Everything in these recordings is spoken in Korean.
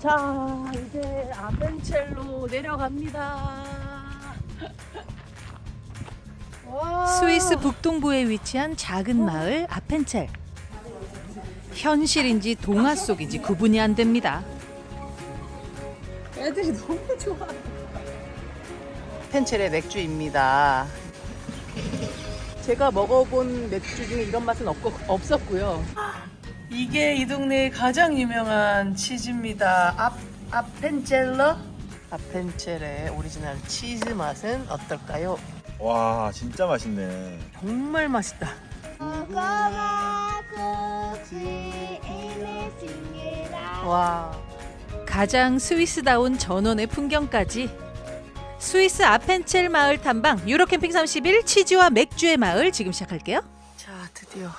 자, 이제 아벤첼로 내려갑니다. 와. 스위스 북동부에 위치한 작은 마을 아펜첼. 현실인지 동화 속인지 구분이 안 됩니다. 애들이 너무 좋아. 펜첼의 맥주입니다. 제가 먹어본 맥주 중에 이런 맛은 없고, 없었고요. 이게 이 동네의 가장 유명한 치즈입니다. 아, 아펜첼러? 아펜첼의 오리지널 치즈 맛은 어떨까요? 와 진짜 맛있네. 정말 맛있다. 와. 가장 스위스다운 전원의 풍경까지 스위스 아펜첼 마을 탐방 유로 캠핑 30일 치즈와 맥주의 마을 지금 시작할게요. 자, 드디어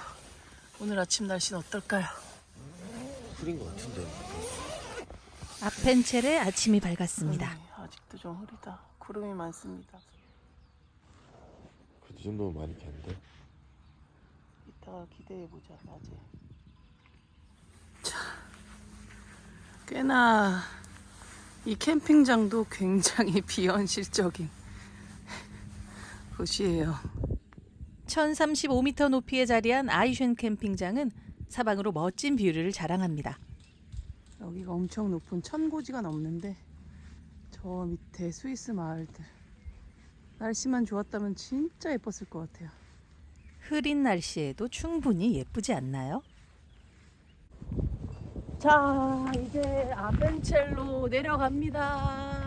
오늘 아침 날씨는 어떨까요? 풀인 것 같은데. 아펜첼의 아침이 밝았습니다. 음, 아직도 좀 흐리다. 구름이 많습니다. 그래도 이 정도면 많이 겠는데. 이따가 기대해 보자 낮에. 자, 꽤나 이 캠핑장도 굉장히 비현실적인 곳이에요. 1035m 높이에 자리한 아이쉔 캠핑장은 사방으로 멋진 뷰를 자랑합니다. 여기가 엄청 높은 천고지가 넘는데 저 밑에 스위스 마을들 날씨만 좋았다면 진짜 예뻤을 것 같아요. 흐린 날씨에도 충분히 예쁘지 않나요? 자, 이제 아벤첼로 내려갑니다.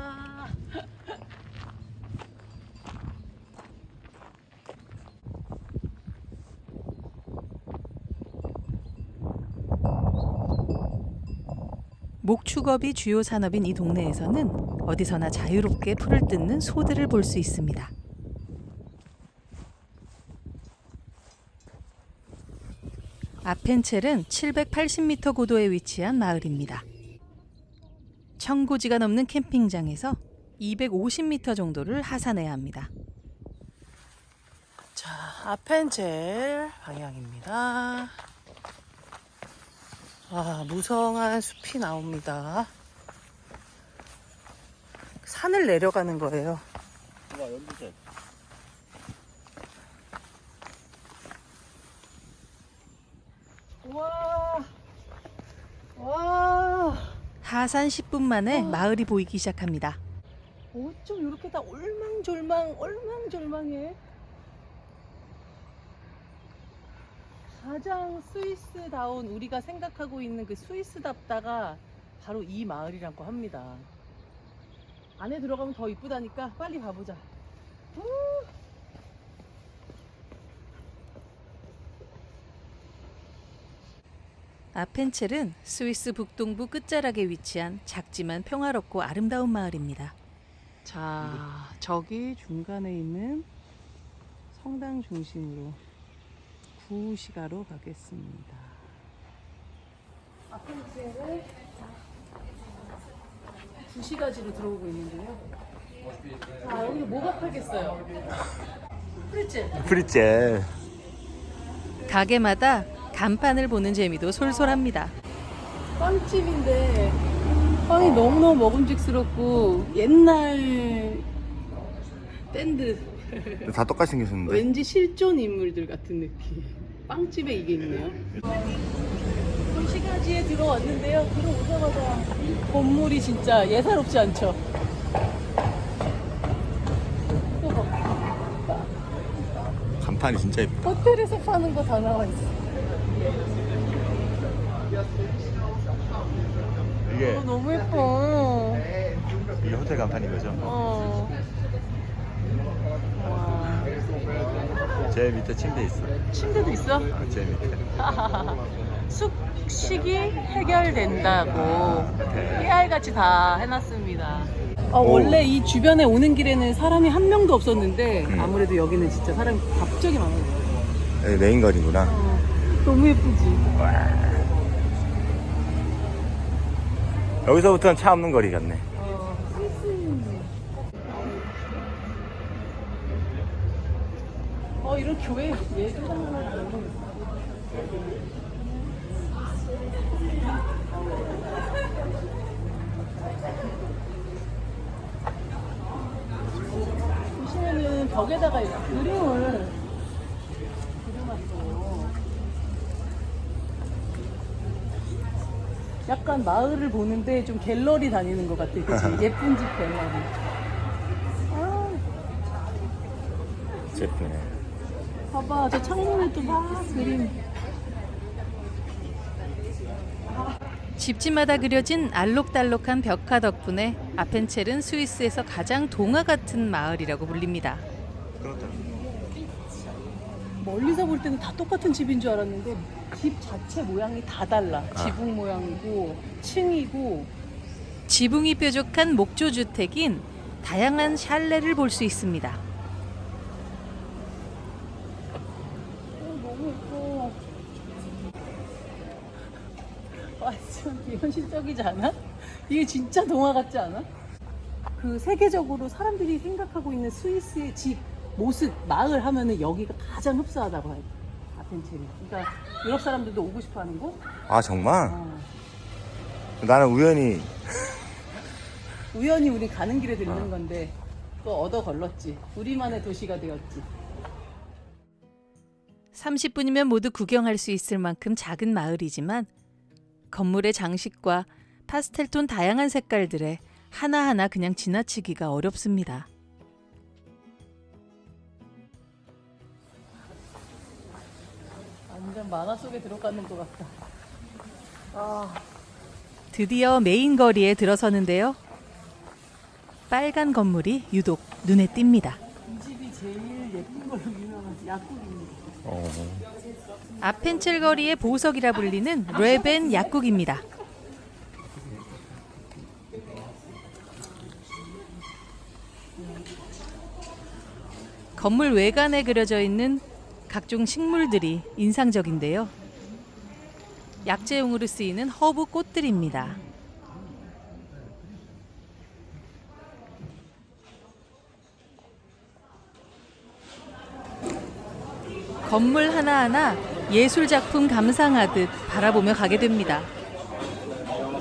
목축업이 주요 산업인 이 동네에서는 어디서나 자유롭게 풀을 뜯는 소들을 볼 수 있습니다. 아펜첼은 780m 고도에 위치한 마을입니다. 청고지가 넘는 캠핑장에서 250m 정도를 하산해야 합니다. 자, 아펜첼 방향입니다. 아, 무성한 숲이 나옵니다. 산을 내려가는 거예요. 와 연두색. 와, 와, 하산 10분 만에 마을이 보이기 시작합니다. 어쩜 이렇게 다 올망졸망, 올망졸망해? 가장 스위스다운 우리가 생각하고 있는 그 스위스답다가 바로 이 마을이라고 합니다. 안에 들어가면 더 이쁘다니까 빨리 가보자. 우! 아펜첼은 스위스 북동부 끝자락에 위치한 작지만 평화롭고 아름다운 마을입니다. 자, 저기 중간에 있는 성당 중심으로 구시가로 가겠습니다. 아펜첼을 구시가지로 들어오고 있는데요. 자, 여기 뭐가 팔겠어요? 프리츠. 프리젤. 가게마다 간판을 보는 재미도 솔솔합니다. 빵집인데 빵이 너무너무 먹음직스럽고 옛날 밴드 다 똑같이 생겼는데. 왠지 실존 인물들 같은 느낌. 빵집에 이게 있네요. 도시가지에 들어왔는데요. 들어오자마자 건물이 진짜 예사롭지 않죠. 간판이 진짜 예뻐. 호텔에서 파는 거 다 나와 있어. 이게 어, 너무 예뻐. 이게 호텔 간판인 거죠? 어. 와. 제 밑에 침대 있어. 침대도 있어? 아, 제 밑에. 숙식이 해결된다고 깨알같이 다 해놨습니다. 어, 오. 원래 이 주변에 오는 길에는 사람이 한 명도 없었는데 음. 아무래도 여기는 진짜 사람이 갑자기 많아요. 여기 메인 거리구나. 어, 너무 예쁘지? 여기서부터는 차 없는 거리 같네. 어 이런 교회 예술 장면을 보는 보시면은 벽에다가 이렇게 그림을 그려놨어요. 약간 마을을 보는데 좀 갤러리 다니는 것 같아. 그치? 예쁜 집 갤러리. 예쁘네. 봐봐. 저 창문에 또막 그림. 집집마다 그려진 알록달록한 벽화 덕분에 아펜첼은 스위스에서 가장 동화 같은 마을이라고 불립니다. 그렇다. 멀리서 볼 때는 다 똑같은 집인 줄 알았는데 집 자체 모양이 다 달라. 아. 지붕 모양이고 층이고 지붕이 뾰족한 목조 주택인 다양한 샬레를 볼 수 있습니다. 어, 너무 예뻐. 완전 비 현실적이지 않아? 이게 진짜 동화 같지 않아? 그 세계적으로 사람들이 생각하고 있는 스위스의 집, 모습, 마을 하면은 여기가 가장 흡사하다고 해요. 아펜체리. 그러니까 유럽 사람들도 오고 싶어 하는 곳? 아, 정말? 어. 나는 우연히 우연히 우리 가는 길에 들리는 어. 건데 또 얻어 걸렀지. 우리만의 도시가 되었지. 30분이면 모두 구경할 수 있을 만큼 작은 마을이지만 건물의 장식과 파스텔톤 다양한 색깔들에 하나하나 그냥 지나치기가 어렵습니다. 완전 만화 속에 들어가는 것 같다. 아, 드디어 메인 거리에 들어서는데요. 빨간 건물이 유독 눈에 띕니다. 이 집이 제일 예쁜 걸로 유명한 약국입니다. 어, 아펜첼 거리의 보석이라 불리는 레벤 약국입니다. 건물 외관에 그려져 있는 각종 식물들이 인상적인데요. 약재용으로 쓰이는 허브 꽃들입니다. 건물 하나하나 예술 작품 감상하듯 바라보며 가게 됩니다.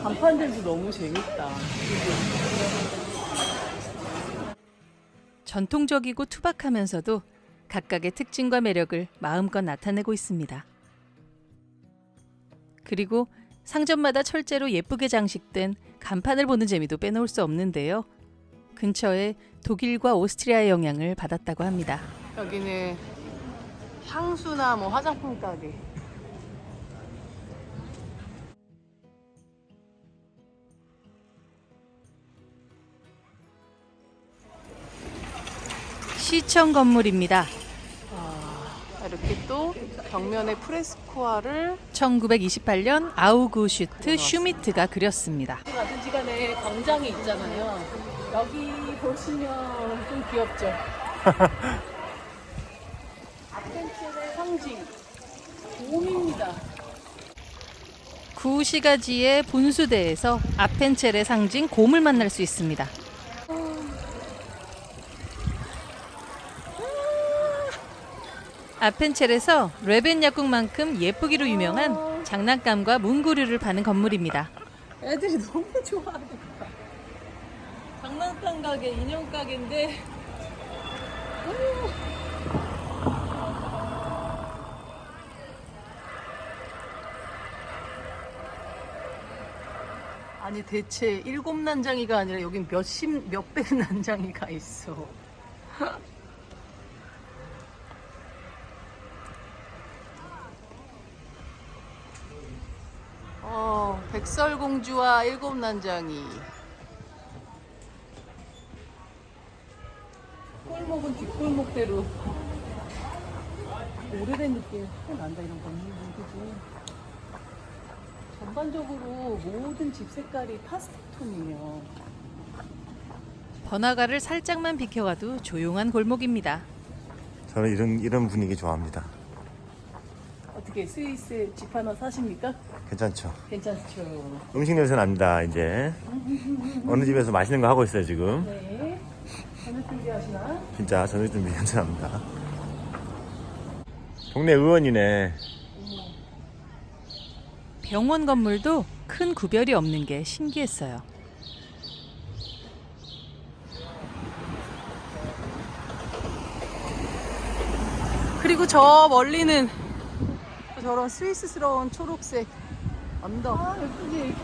간판들도 너무 재밌다. 전통적이고 투박하면서도 각각의 특징과 매력을 마음껏 나타내고 있습니다. 그리고 상점마다 철제로 예쁘게 장식된 간판을 보는 재미도 빼놓을 수 없는데요. 근처에 독일과 오스트리아의 영향을 받았다고 합니다. 여기는 향수나 뭐 화장품 가게. 시청 건물입니다. 아, 이렇게 또 벽면에 프레스코아를 1928년 아우구슈트 슈미트가 그렸습니다. 같은 시간에 광장이 있잖아요. 여기 보시면 좀 귀엽죠? 상징 곰입니다. 구시가지의 분수대에서 아펜첼의 상징 곰을 만날 수 있습니다. 아펜첼에서 레벤 약국만큼 예쁘기로 유명한 장난감과 문구류를 파는 건물입니다. 애들이 너무 좋아하니까. 장난감 가게, 인형 가게인데. 아니 대체 일곱 난장이가 아니라 여긴 몇십 몇백 난장이가 있어. 어, 백설공주와 일곱 난장이. 꼴목은 뒷골목대로. 오래된 느낌이 확 난다, 이런 건물들, 그지? 전반적으로 모든 집 색깔이 파스텔 톤이에요. 번화가를 살짝만 비켜가도 조용한 골목입니다. 저는 이런 이런 분위기 좋아합니다. 어떻게 스위스에 집 하나 사십니까? 괜찮죠? 괜찮죠. 음식 냄새 납니다. 이제 어느 집에서 맛있는 거 하고 있어요 지금. 네. 저녁 준비하시나? 진짜 저녁 준비 납니다. 동네 의원이네. 병원 건물도 큰 구별이 없는 게 신기했어요. 그리고 저 멀리는 저런 스위스스러운 초록색 언덕. 아, 예쁘지?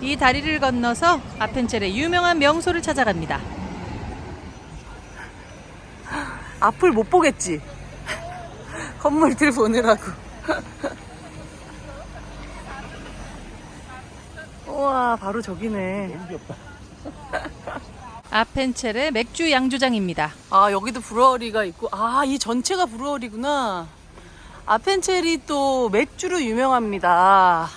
이 다리를 건너서 아펜첼의 유명한 명소를 찾아갑니다. 앞을 못 보겠지? 건물들 보느라고. 우와, 바로 저기네. 아펜첼의 맥주 양조장입니다. 아, 여기도 브루어리가 있고, 아, 이 전체가 브루어리구나. 아펜첼이 또 맥주로 유명합니다.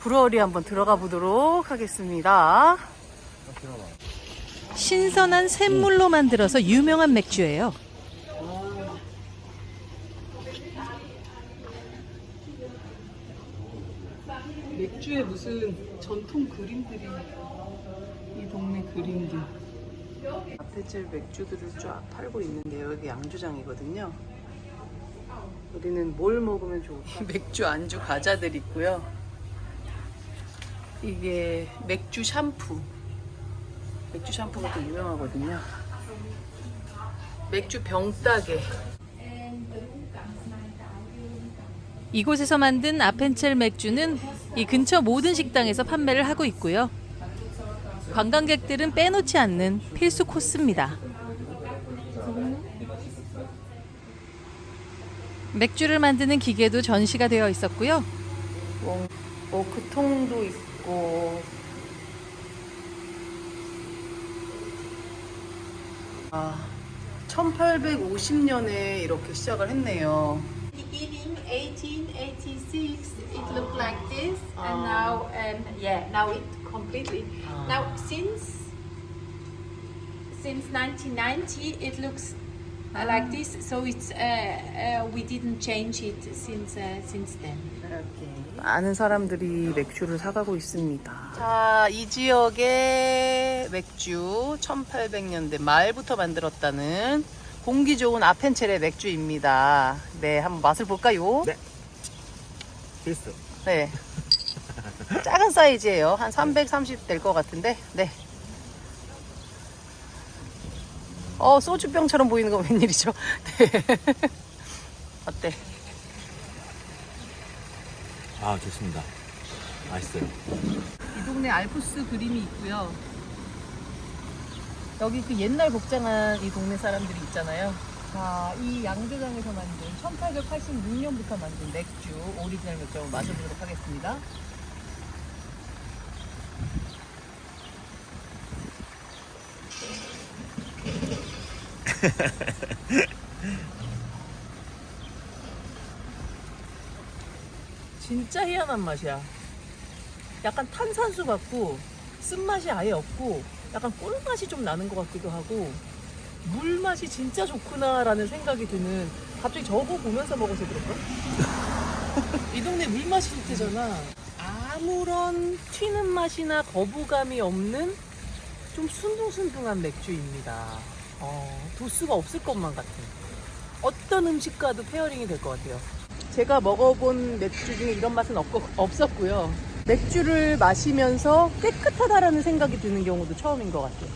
브루어리 한번 들어가 보도록 하겠습니다. 신선한 샘물로 만들어서 유명한 맥주예요. 맥주에 무슨 전통 그림들이 이 동네 그림들. 아페첼 맥주들을 쫙 팔고 있는데요. 여기 양조장이거든요. 우리는 뭘 먹으면 좋을까? 맥주 안주 과자들 있고요. 이게 맥주 샴푸. 맥주 샴푸가 또 유명하거든요. 맥주 병따개. 이곳에서 만든 아펜첼 맥주는 이 근처 모든 식당에서 판매를 하고 있고요. 관광객들은 빼놓지 않는 필수 코스입니다. 맥주를 만드는 기계도 전시가 되어 있었고요. 뭐, 워크통도 있고 아 1850년에 이렇게 시작을 했네요 beginning 1886 it looked like this Ah. and now um, yeah now it completely Ah. now since since 1990 it looks uh, like this so it's uh, uh, we didn't change it since uh, since then 많은 사람들이 맥주를 사가고 있습니다 자, 이 지역의 맥주 1800년대 말부터 만들었다는 공기 좋은 아펜첼의 맥주입니다 네 한번 맛을 볼까요? 네. 필수. 네. 작은 사이즈예요. 한 330 될 것 같은데. 네. 어, 소주병처럼 보이는 건 웬일이죠? 네. 어때? 아, 좋습니다. 맛있어요. 이 동네 알프스 그림이 있고요. 여기 그 옛날 복장한 이 동네 사람들이 있잖아요. 자, 이 양조장에서 만든 1886년부터 만든 맥주, 오리지널 맥주 한번 마셔보도록 하겠습니다. 진짜 희한한 맛이야. 약간 탄산수 같고 쓴맛이 아예 없고 약간 꿀맛이 좀 나는 것 같기도 하고 물맛이 진짜 좋구나라는 생각이 드는 갑자기 저거 보면서 먹어서 그런가? 이 동네 물맛이 좋대잖아 아무런 튀는 맛이나 거부감이 없는 좀 순둥순둥한 맥주입니다 어, 도수가 없을 것만 같은 어떤 음식과도 페어링이 될 것 같아요 제가 먹어본 맥주 중에 이런 맛은 없고, 없었고요. 맥주를 마시면서 깨끗하다라는 생각이 드는 경우도 처음인 것 같아요.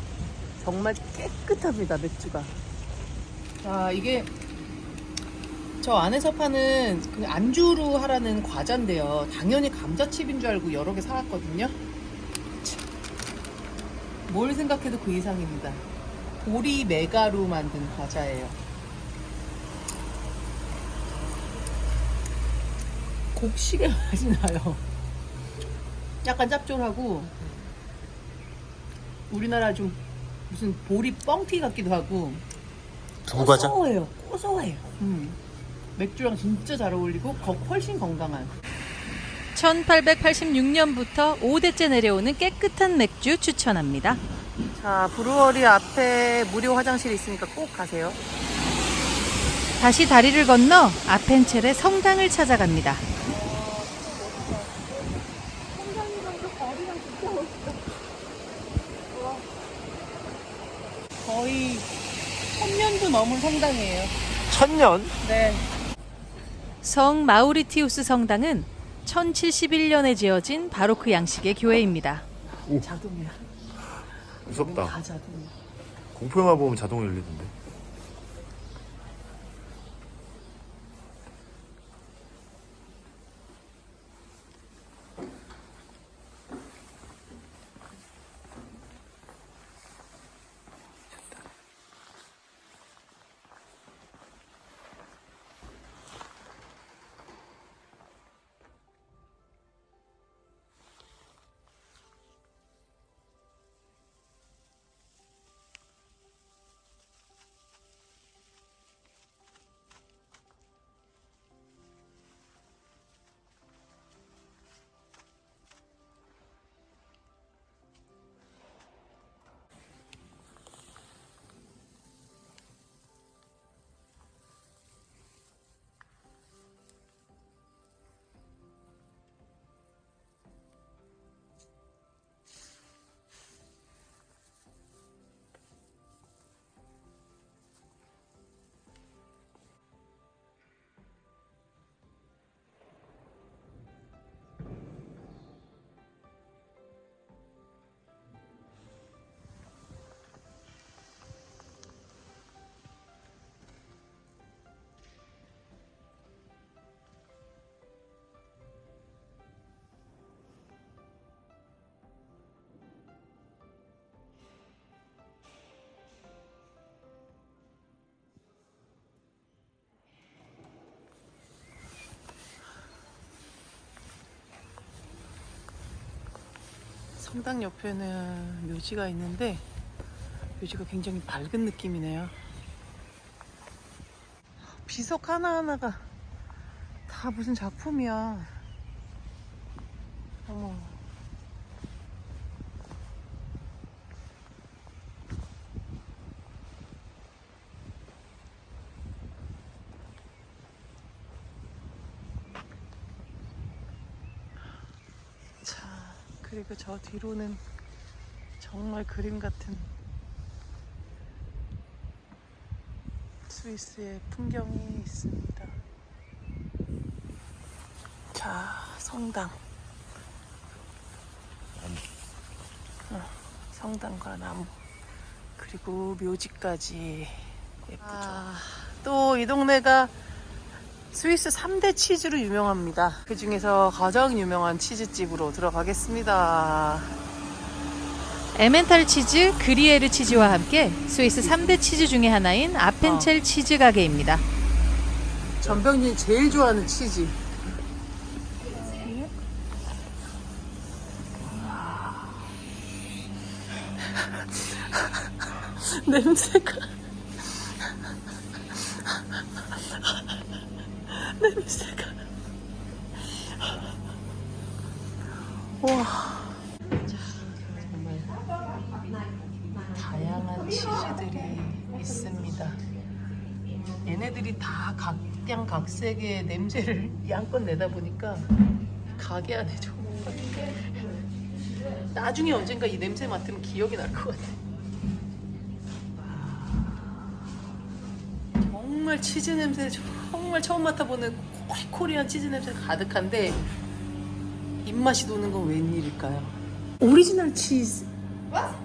정말 깨끗합니다, 맥주가. 자, 이게 저 안에서 파는 그 안주로 하라는 과자인데요. 당연히 감자칩인 줄 알고 여러 개 사왔거든요. 참, 뭘 생각해도 그 이상입니다. 보리 메가로 만든 과자예요. 곡식의 맛이 나요. 약간 짭조하고 우리나라 좀 무슨 보리 뻥튀기 같기도 하고 두부과자? 고소해요. 고소해요. 음. 맥주랑 진짜 잘 어울리고 거- 훨씬 건강한. 1886년부터 5대째 내려오는 깨끗한 맥주 추천합니다. 자 브루어리 앞에 무료 화장실이 있으니까 꼭 가세요. 다시 다리를 건너 아펜첼의 성당을 찾아갑니다. 거의 넘은 성당이에요. 천년? 네. 성 마우리티우스 성당은 1071년에 지어진 바로크 양식의 교회입니다. 자동이야. 무섭다. 다 자동이야. 공포 영화 보면 자동으로 열리던데. 성당 옆에는 묘지가 있는데 묘지가 굉장히 밝은 느낌이네요. 비석 하나하나가 다 무슨 작품이야. 어머. 자, 그리고 저 뒤로는 정말 그림 같은 스위스의 풍경이 있습니다. 자, 성당. 어, 성당과 나무. 그리고 묘지까지 예쁘죠. 또이 동네가 스위스 3대 치즈로 유명합니다. 그 중에서 가장 유명한 치즈집으로 들어가겠습니다. 에멘탈 치즈, 그리에르 치즈와 함께 스위스 3대 치즈 중의 하나인 아펜첼 치즈 가게입니다. 전병진이 제일 좋아하는 치즈. 냄새가. 냄새가. 와. 정말 다양한 치즈들이 있습니다. 얘네들이 다 각양각색의 냄새를 양껏 내다 보니까 가게 안에 정말 나중에 언젠가 이 냄새 맡으면 기억이 날 것 같아. 정말 치즈 냄새 정말 처음 맡아보는 코리안 치즈 냄새가 가득한데 입맛이 도는 건 웬일일까요? 오리지널 치즈.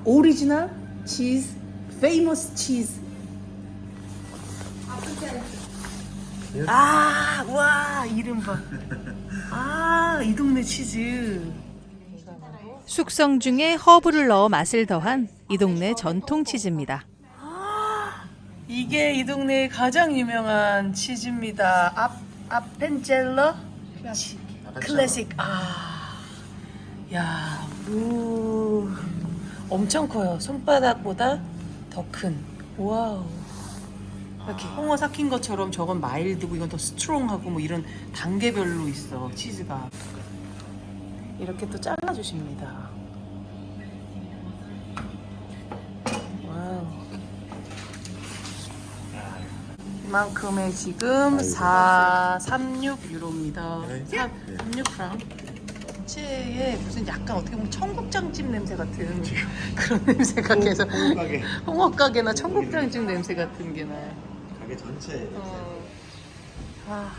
오리지널 치즈. 페이머스 치즈. 아, 와, 이름 봐. 아, 이 동네 치즈. 숙성 중에 허브를 넣어 맛을 더한 이 동네 전통 치즈입니다. 이게 이 동네의 가장 유명한 치즈입니다. 아, 아펜젤러 치- 클래식. 아, 야, 우, 엄청 커요. 손바닥보다 더 큰. 와우. 이렇게 홍어 삭힌 것처럼 저건 마일드고 이건 더 스트롱하고 뭐 이런 단계별로 있어 치즈가. 이렇게 또 잘라주십니다. 이만큼에 지금 436 유로입니다. 네. 36 프랑. 채에 무슨 약간 어떻게 보면 청국장집 냄새 같은 그런 냄새가 계속 가게. 홍어 가게나 청국장집 냄새 같은 게 나요. 가게 전체. 어. 아.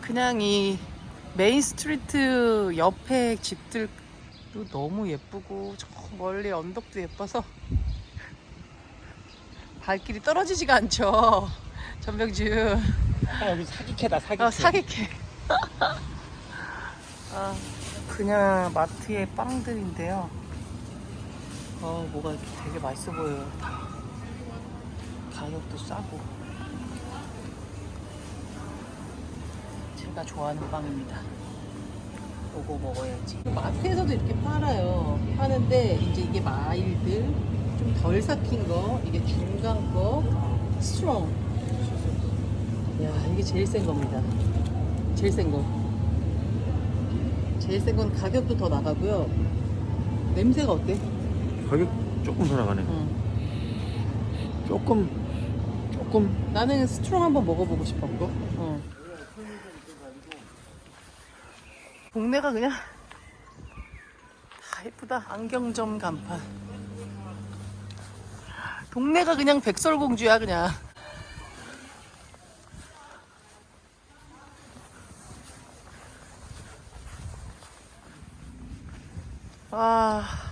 그냥 이 메인 스트리트 옆에 집들 도 너무 예쁘고 저 멀리 언덕도 예뻐서 발길이 떨어지지가 않죠. 전병준. 아, 여기 사기캐다, 사기캐. 어, 사기캐. 아, 그냥 마트의 빵들인데요. 어, 뭐가 이렇게 되게 맛있어 보여요. 다. 가격도 싸고. 제가 좋아하는 빵입니다. 요거 먹어야지. 마트에서도 이렇게 팔아요. 파는데 이제 이게 마일드, 좀 덜 삭힌 거, 이게 중간 거, 스트롱. 야, 이게 제일 센 겁니다. 제일 센 거. 제일 센 건 가격도 더 나가고요. 냄새가 어때? 가격 조금 더 나가네. 응. 조금, 조금. 나는 스트롱 한번 먹어보고 싶어. 거 어. 동네가 그냥 다 예쁘다. 안경점 간판. 동네가 그냥 백설공주야 그냥. 아.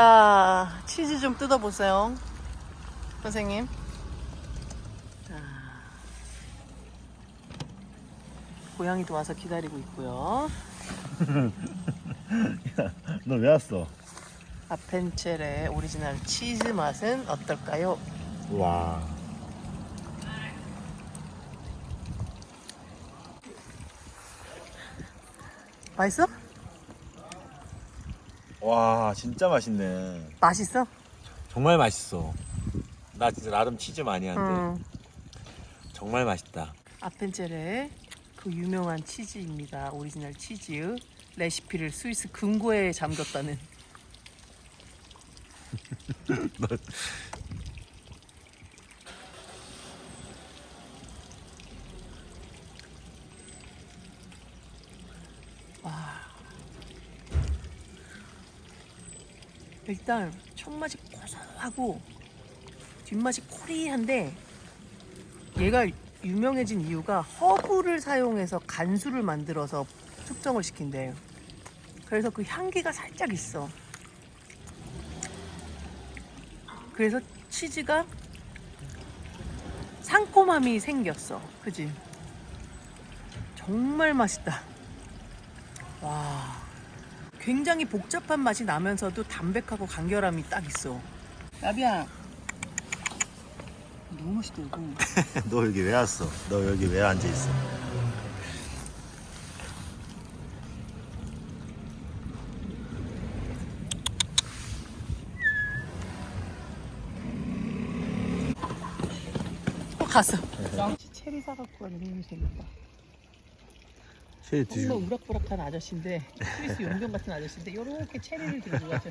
자, 치즈 좀 뜯어보세요. 선생님. 자. 고양이도 와서 기다리고 있고요. 너 왜 왔어? 아펜첼의 오리지널 치즈 맛은 어떨까요? 와. 맛있어? 와, 진짜 맛있네. 맛있어? 정말 맛있어. 나 진짜 나름 치즈 많이 한데 응. 정말 맛있다. 아펜첼의 그 유명한 치즈입니다. 오리지널 치즈 레시피를 스위스 금고에 잠겼다는. 와. 일단 첫 맛이 고소하고 뒷맛이 코리한데 얘가 유명해진 이유가 허브를 사용해서 간수를 만들어서 숙성을 시킨대요. 그래서 그 향기가 살짝 있어. 그래서 치즈가 상콤함이 생겼어. 그지? 정말 맛있다. 와. 굉장히 복잡한 맛이 나면서도 담백하고 간결함이 딱 있어. 나비야. 너무 맛있다, 이거. 너 여기 왜 왔어? 너 여기 왜 앉아 있어? 어, 갔어. 체리 사갖고 가는 너 무 재밌다. 새 정말 우락부락한 아저씨인데 스위스 용병 같은 아저씨인데 요렇게 체리를 들고 가죠.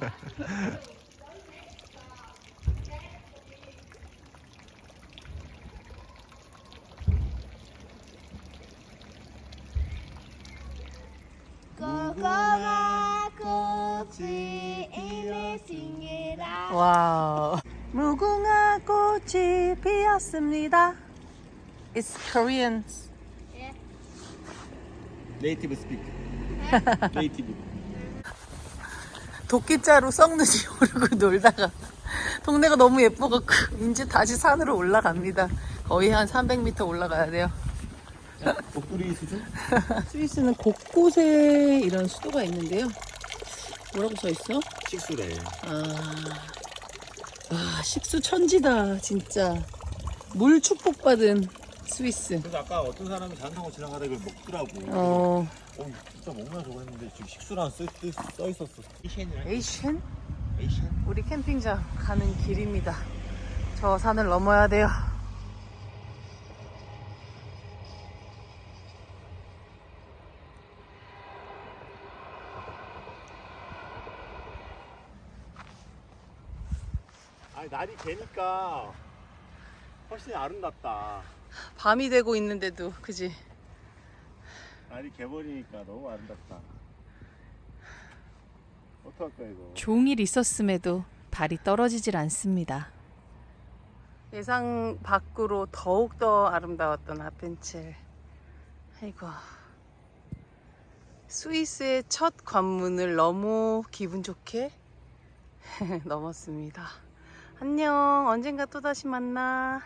고구마 꽃이 이미 싱기라 와우. 무궁화 꽃이 피었습니다. It's Korean. 네이티브 스피크. 네이티브. 도끼자루 썩는지 모르고 놀다가 동네가 너무 예뻐갖고 이제 다시 산으로 올라갑니다. 거의 한 300m 올라가야 돼요. 복구리 수준? 스위스는 곳곳에 이런 수도가 있는데요. 뭐라고 써 있어? 식수래. 아, 아 식수 천지다 진짜. 물 축복받은 스위스. 그래서 아까 어떤 사람이 자전거 타고 지나가다 이걸 먹더라고. 어, 어, 진짜 먹나 저거 했는데 지금 식수랑 써, 있- 써 있었어. 에이션이랑 에이쉔? 에이션. 우리 캠핑장 가는 길입니다. 저 산을 넘어야 돼요. 아니 날이 개니까 훨씬 아름답다. 밤이 되고 있는데도 그지? 날이 개버리니까 너무 아름답다. 어떡할까 이거? 종일 있었음에도 발이 떨어지질 않습니다. 예상 밖으로 더욱 더 아름다웠던 아펜첼. 아이고. 스위스의 첫 관문을 너무 기분 좋게 넘었습니다. 안녕. 언젠가 또다시 만나.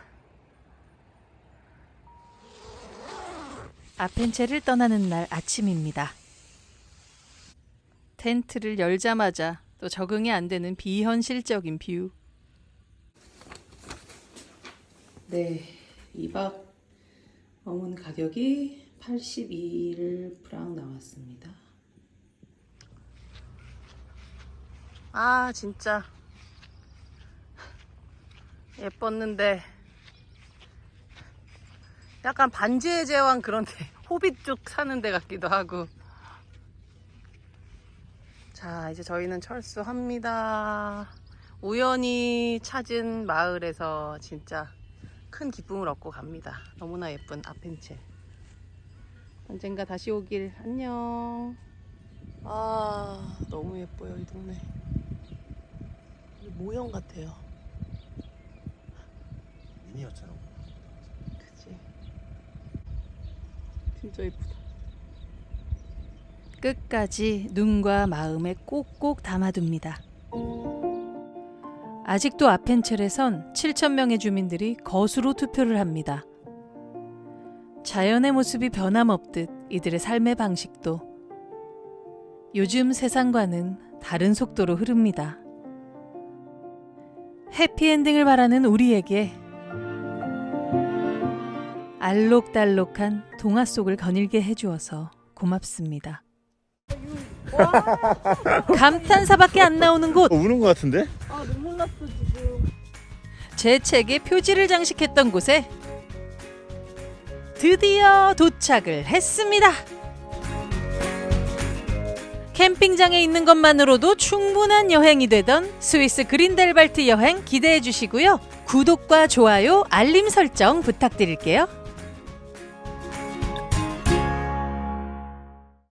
아펜체를 떠나는 날 아침입니다. 텐트를 열자마자 또 적응이 안 되는 비현실적인 뷰. 네, 2박 머문 가격이 82일 프랑 나왔습니다. 아, 진짜. 예뻤는데. 약간 반지의 제왕 그런데 호빗 쪽 사는 데 같기도 하고. 자, 이제 저희는 철수합니다. 우연히 찾은 마을에서 진짜 큰 기쁨을 얻고 갑니다. 너무나 예쁜 아펜체. 언젠가 다시 오길 안녕. 아, 너무 예뻐요, 이 동네. 모형 같아요. 미니어처럼. 그치? 진짜 예쁘다. 끝까지 눈과 마음에 꼭꼭 담아둡니다. 아직도 아펜첼에선 7천 명의 주민들이 거수로 투표를 합니다. 자연의 모습이 변함없듯 이들의 삶의 방식도 요즘 세상과는 다른 속도로 흐릅니다. 해피엔딩을 바라는 우리에게 알록달록한 동화 속을 거닐게 해주어서 고맙습니다. 감탄사밖에 안 나오는 곳. 어, 우는 것 같은데? 아, 눈물 났어, 지금. 제 책에 표지를 장식했던 곳에 드디어 도착을 했습니다. 캠핑장에 있는 것만으로도 충분한 여행이 되던 스위스 그린델발트 여행 기대해 주시고요. 구독과 좋아요, 알림 설정 부탁드릴게요.